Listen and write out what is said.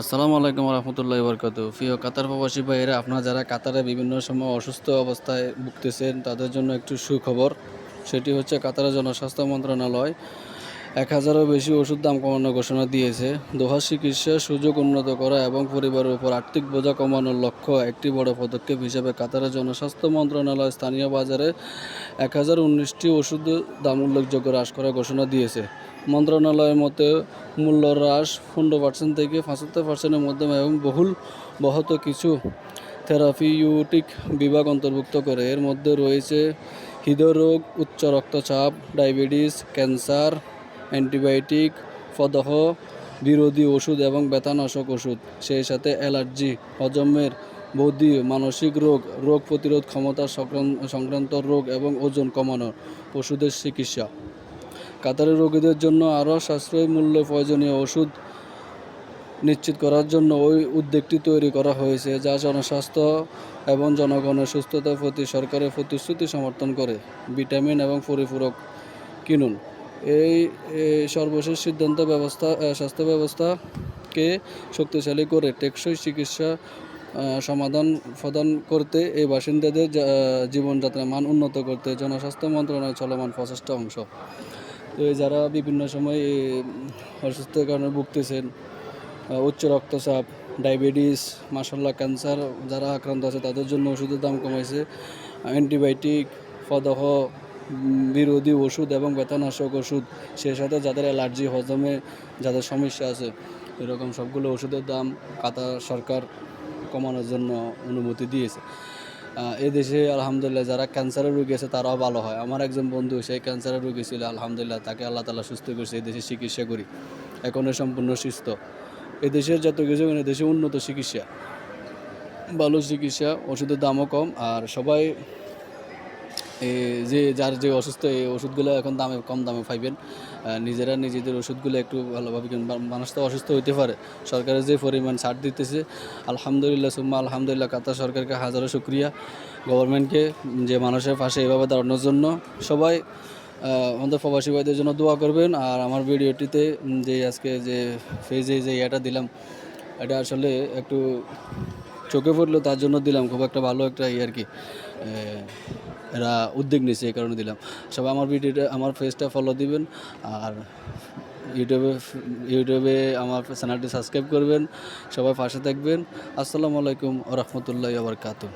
আসসালামু আলাইকুম রহমতুল্লাহ বরকাত প্রিয় কাতার প্রবাসী ভাইয়েরা, আপনারা যারা কাতারে বিভিন্ন সময় অসুস্থ অবস্থায় ভুগতেছেন, তাদের জন্য একটু সুখবর। সেটি হচ্ছে কাতারের জনস্বাস্থ্য মন্ত্রণালয়। এক হাজারও বেশি ওষুধ দাম কমানোর ঘোষণা দিয়েছে। দোহা চিকিৎসার সুযোগ উন্নত করা এবং পরিবারের উপর আর্থিক বোঝা কমানোর লক্ষ্য একটি বড় পদক্ষেপ হিসেবে কাতারের জনস্বাস্থ্য মন্ত্রণালয় স্থানীয় বাজারে এক হাজার উনিশটি ওষুধের দাম উল্লেখযোগ্য হ্রাস করার ঘোষণা দিয়েছে। মন্ত্রণালয়ের মতে, মূল্য হ্রাস পনেরো পার্সেন্ট থেকে পঁচাত্তর পার্সেন্টের মাধ্যমে এবং বহুল বহত কিছু থেরাপিউটিক বিভাগ অন্তর্ভুক্ত করে। এর মধ্যে রয়েছে হৃদরোগ, উচ্চ রক্তচাপ, ডায়াবেটিস, ক্যান্সার অ্যান্টিবায়োটিক প্রদাহ বিরোধী ওষুধ এবং ব্যথানাশক ওষুধ, সেই সাথে অ্যালার্জি, হজমের বৌদ্ধি মানসিক রোগ রোগ প্রতিরোধ ক্ষমতা সংক্রান্ত- রোগ এবং ওজন কমানোর ওষুধের চিকিৎসা। কাতারের রোগীদের জন্য আরও সাশ্রয়ী মূল্যে প্রয়োজনীয় ওষুধ নিশ্চিত করার জন্য ওই উদ্যোগটি তৈরি করা হয়েছে, যা জনস্বাস্থ্য এবং জনগণের সুস্থতার প্রতি সরকারের প্রতিশ্রুতি সমর্থন করে। ভিটামিন এবং পরিপূরক কিনুন। এই সর্বশেষ সিদ্ধান্ত ব্যবস্থা স্বাস্থ্য ব্যবস্থাকে শক্তিশালী করে টেকসই চিকিৎসা সমাধান প্রদান করতে এই বাসিন্দাদের জীবনযাত্রার মান উন্নত করতে জনস্বাস্থ্য মন্ত্রণালয় চলমান প্রচেষ্টা অংশ। তো যারা বিভিন্ন সময় এই অসুস্থতার কারণে ভুগতেছেন উচ্চ রক্তচাপ ডায়াবেটিস মাসাল্লাহ ক্যান্সার যারা আক্রান্ত আছে তাদের জন্য ওষুধের দাম কমাইছে অ্যান্টিবায়োটিক উম, বিরোধী ওষুধ এবং ব্যথানাশক ওষুধ সেই সাথে যাদের অ্যালার্জি হজমে যাদের সমস্যা আছে এরকম সবগুলো ওষুধের দাম কাতার সরকার কমানোর জন্য অনুমতি দিয়েছে। এ দেশে আলহামদুলিল্লাহ যারা ক্যান্সারের রোগী আছে তারাও ভালো হয়। আমার একজন বন্ধু সেই ক্যান্সারের রোগী ছিল আলহামদুলিল্লাহ তাকে আল্লাহ তালা সুস্থ করছে এই দেশে চিকিৎসা করি। এখনও সম্পূর্ণ সুস্থ। এদেশের যত কিছু দেশে উন্নত চিকিৎসা। ভালো চিকিৎসা ওষুধের দামও কম আর সবাই এ, যে যার যে অসুস্থ, এই ওষুধগুলো এখন দামে, কম দামে পাইবেন। নিজেরা নিজেদের ওষুধগুলো একটু ভালোভাবে। মানুষ তো অসুস্থ হইতে পারে। সরকারের যে পরিমাণ ছাড় দিতেছে, আলহামদুলিল্লাহ, সুম্মা আলহামদুলিল্লাহ, কাতার সরকারকে হাজারো শুক্রিয়া। গভর্নমেন্টকে যে মানুষের পাশে এভাবে দাঁড়ানোর জন্য সবাই আমাদের প্রবাসী ভাইদের জন্য দোয়া করবেন। আর আমার ভিডিওটিতে যে আজকে যে ফেজে যে এটা দিলাম, এটা আসলে একটু চোখে পড়ল তার জন্য দিলাম, খুব একটা ভালো একটা ইয়ে আর কি এরা উদ্যোগ নিয়েছে এই কারণে দিলাম। সবাই আমার ভিডিওটা, আমার ফেসটা ফলো দিবেন আর ইউটিউবে ইউটিউবে আমার চ্যানেলটি সাবস্ক্রাইব করবেন, সবাই পাশে থাকবেন। আসসালামু আলাইকুম রহমতুল্লাহ আবরকাতু